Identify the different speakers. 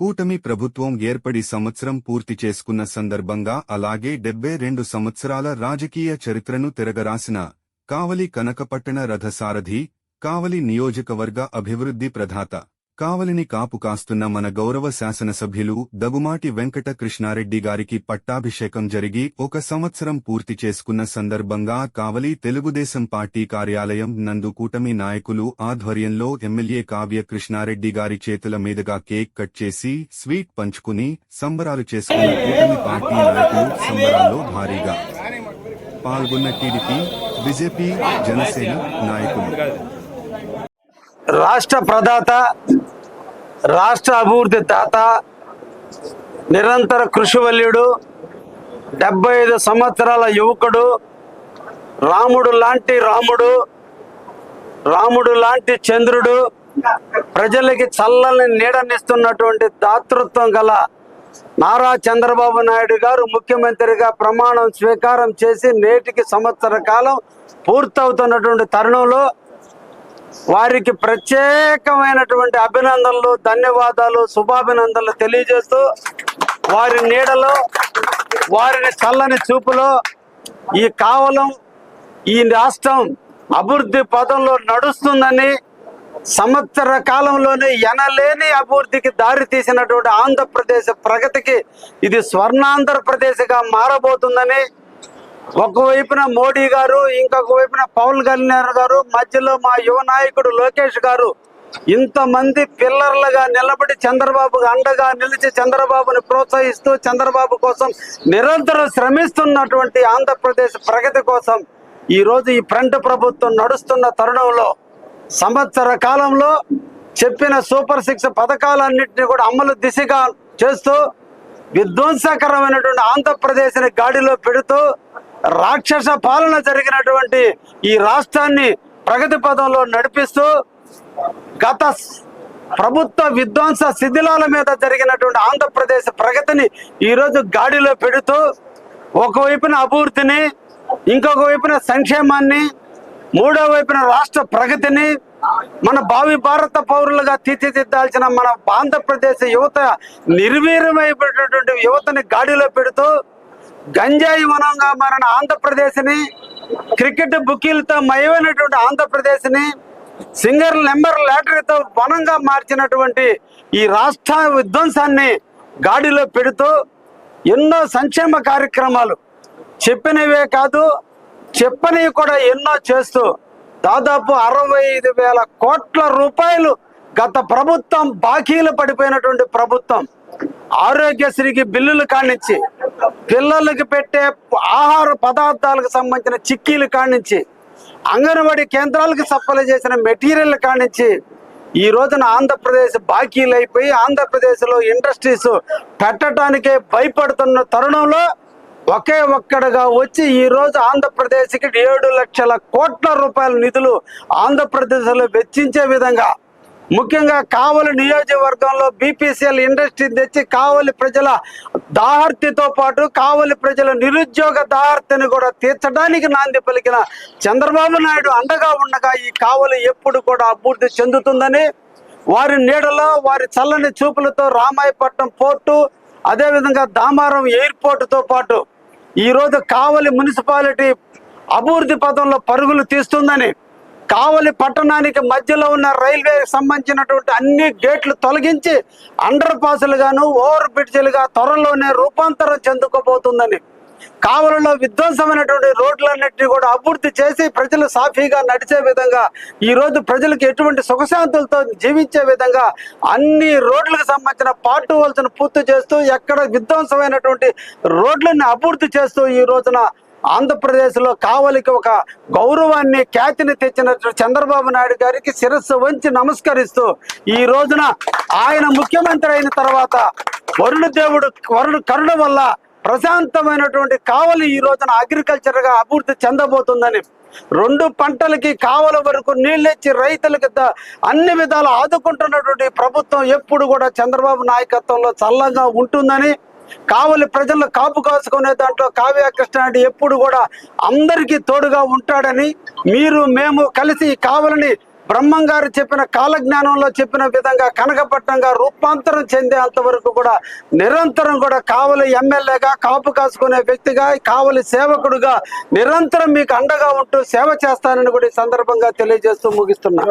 Speaker 1: కూటమి ప్రభుత్వం ఏర్పడి సంవత్సరం పూర్తి చేసుకున్న సందర్భంగా అలాగే డెబ్బై రెండు సంవత్సరాల రాజకీయ చరిత్రను తిరగరాసిన కావలి కనకపట్టణ రథసారథి కావలి నియోజకవర్గ అభివృద్ధి ప్రధాత. కావలిని కాపు కాస్తున్న మన గౌరవ శాసనసభ్యులు దగుమాటి వెంకట కృష్ణారెడ్డి గారికి పట్టాభిషేకం జరిగి ఒక సంవత్సరం పూర్తి చేసుకున్న సందర్భంగా కావలి తెలుగుదేశం పార్టీ కార్యాలయం నందు కూటమి నాయకులు ఆధ్వర్యంలో ఎమ్మెల్యే కావ్య కృష్ణారెడ్డి గారి చేతుల మీదుగా కేక్ కట్ చేసి స్వీట్ పంచుకుని సంబరాలు చేసుకున్న కూటమి పార్టీ నాయకులు సంబరాల్లో భారీగా పాల్గొన్న టీడీపీ బీజేపీ జనసేన నాయకులు.
Speaker 2: రాష్ట్ర ప్రదాత రాష్ట్ర అభివృద్ధి తాత నిరంతర కృషివల్యుడు డెబ్బై ఐదు సంవత్సరాల యువకుడు రాముడు లాంటి రాముడు రాముడు లాంటి చంద్రుడు ప్రజలకి చల్లని నీడనిస్తున్నటువంటి దాతృత్వం గల నారా చంద్రబాబు నాయుడు గారు ముఖ్యమంత్రిగా ప్రమాణం స్వీకారం చేసి నేటికి సంవత్సర కాలం పూర్తవుతున్నటువంటి తరుణంలో వారికి ప్రత్యేకమైనటువంటి అభినందనలు ధన్యవాదాలు శుభాభినందనలు తెలియజేస్తూ వారి నీడలో వారిని చల్లని చూపులో ఈ కావలం ఈ రాష్ట్రం అభివృద్ధి పదంలో నడుస్తుందని సంవత్సర కాలంలోనే ఎనలేని అభివృద్ధికి దారి తీసినటువంటి ఆంధ్రప్రదేశ్ ప్రగతికి ఇది స్వర్ణాంధ్రప్రదేశ్గా మారబోతుందని ఒకవైపున మోడీ గారు ఇంకొక వైపున పవన్ కళ్యాణ్ గారు మధ్యలో మా యువ నాయకుడు లోకేష్ గారు. ఇంతమంది పిల్లర్లుగా నిలబడి చంద్రబాబు అండగా నిలిచి చంద్రబాబుని ప్రోత్సహిస్తూ చంద్రబాబు కోసం నిరంతరం శ్రమిస్తున్నటువంటి ఆంధ్రప్రదేశ్ ప్రగతి కోసం ఈరోజు ఈ ఫ్రంట్ ప్రభుత్వం నడుస్తున్న తరుణంలో సంవత్సర కాలంలో చెప్పిన సూపర్ సిక్స్ పథకాలన్నింటినీ కూడా అమలు దిశగా చేస్తూ విధ్వంసకరమైనటువంటి ఆంధ్రప్రదేశ్ని గాడిలో పెడుతూ రాక్షస పాలన జరిగినటువంటి ఈ రాష్ట్రాన్ని ప్రగతి పదంలో నడిపిస్తూ గత ప్రభుత్వ విధ్వంస శిథిలాల మీద జరిగినటువంటి ఆంధ్రప్రదేశ్ ప్రగతిని ఈరోజు గాడిలో పెడుతూ ఒకవైపున అభివృద్ధిని ఇంకొక వైపున సంక్షేమాన్ని మూడో వైపున రాష్ట్ర ప్రగతిని మన భావి భారత పౌరులుగా తీర్చిదిద్దాల్సిన మన ఆంధ్రప్రదేశ్ యువత నిర్వీర్యమైపోయినటువంటి యువతని గాడిలో పెడుతూ గంజాయి వనంగా మారిన ఆంధ్రప్రదేశ్ని క్రికెట్ బుకీలతో మయమైనటువంటి ఆంధ్రప్రదేశ్ని సింగర్ నెంబర్ లాటరీతో వనంగా మార్చినటువంటి ఈ రాష్ట్ర విధ్వంసాన్ని గాడిలో పెడుతూ ఎన్నో సంక్షేమ కార్యక్రమాలు చెప్పినవే కాదు చెప్పనివి కూడా ఎన్నో చేస్తూ దాదాపు అరవై ఐదు వేల కోట్ల రూపాయలు గత ప్రభుత్వం బాకీలు పడిపోయినటువంటి ప్రభుత్వం ఆరోగ్యశ్రీకి బిల్లులు కానిచ్చి పిల్లలకి పెట్టే ఆహార పదార్థాలకు సంబంధించిన చిక్కీలు కానించి అంగన్వాడీ కేంద్రాలకు సప్లై చేసిన మెటీరియల్ కానించి ఈ రోజున ఆంధ్రప్రదేశ్ బాకీలు అయిపోయి ఆంధ్రప్రదేశ్లో ఇండస్ట్రీస్ పెట్టడానికే భయపడుతున్న తరుణంలో ఒకే ఒక్కడగా వచ్చి ఈ రోజు ఆంధ్రప్రదేశ్కి ఏడు లక్షల కోట్ల రూపాయల నిధులు ఆంధ్రప్రదేశ్లో వెచ్చించే విధంగా ముఖ్యంగా కావలి నియోజకవర్గంలో బీపీసీఎల్ ఇండస్ట్రీ తెచ్చి కావలి ప్రజల దాహర్తితో పాటు కావలి ప్రజల నిరుద్యోగ దాహర్తిని కూడా తీర్చడానికి నాంది పలికిన చంద్రబాబు నాయుడు అండగా ఉండగా ఈ కావలి ఎప్పుడు కూడా అభివృద్ధి చెందుతుందని వారి నీడలో వారి చల్లని చూపులతో రామాయపట్నం పోర్టు అదేవిధంగా దామారం ఎయిర్పోర్టుతో పాటు ఈరోజు కావలి మున్సిపాలిటీ అభివృద్ధి పదంలో పరుగులు తీస్తుందని కావలి పట్టణానికి మధ్యలో ఉన్న రైల్వే సంబంధించినటువంటి అన్ని గేట్లు తొలగించి అండర్ పాసులుగాను ఓవర్ బ్రిడ్జిలుగా త్వరలోనే రూపాంతరం చెందుకోబోతుందని. కావలిలో విధ్వంసమైనటువంటి రోడ్లన్నింటినీ కూడా అభివృద్ధి చేసి ప్రజలు సాఫీగా నడిచే విధంగా ఈ రోజు ప్రజలకు ఎటువంటి సుఖశాంతులతో జీవించే విధంగా అన్ని రోడ్లకు సంబంధించిన పాటు వలసను పూర్తి చేస్తూ ఎక్కడ విధ్వంసమైనటువంటి రోడ్లని అభివృద్ధి చేస్తూ ఈ రోజున ఆంధ్రప్రదేశ్లో కావలికి ఒక గౌరవాన్ని ఖ్యాతిని తెచ్చిన చంద్రబాబు నాయుడు గారికి శిరస్సు వంచి నమస్కరిస్తూ ఈ రోజున ఆయన ముఖ్యమంత్రి అయిన తర్వాత వరుణ దేవుడు వరుణ కరుణ వల్ల ప్రశాంతమైనటువంటి కావలి ఈ రోజున అగ్రికల్చర్గా అభివృద్ధి చెందబోతుందని. రెండు పంటలకి కావల వరకు నీళ్ళెచ్చి రైతులకి అన్ని విధాలు ఆదుకుంటున్నటువంటి ప్రభుత్వం ఎప్పుడు కూడా చంద్రబాబు నాయకత్వంలో చల్లగా ఉంటుందని కావలి ప్రజలను కాపు కాసుకునే దాంట్లో కావ్య కృష్ణారెడ్డి ఎప్పుడు కూడా అందరికీ తోడుగా ఉంటాడని మీరు మేము కలిసి కావలని కావలిని బ్రహ్మం గారు చెప్పిన కాలజ్ఞానంలో చెప్పిన విధంగా కనకపట్నంగా రూపాంతరం చెందేంత వరకు కూడా నిరంతరం కూడా కావలి ఎమ్మెల్యేగా కాపు కాసుకునే వ్యక్తిగా కావలి సేవకుడుగా నిరంతరం మీకు అండగా ఉంటూ సేవ చేస్తానని కూడా ఈ సందర్భంగా తెలియజేస్తూ ముగిస్తున్నా.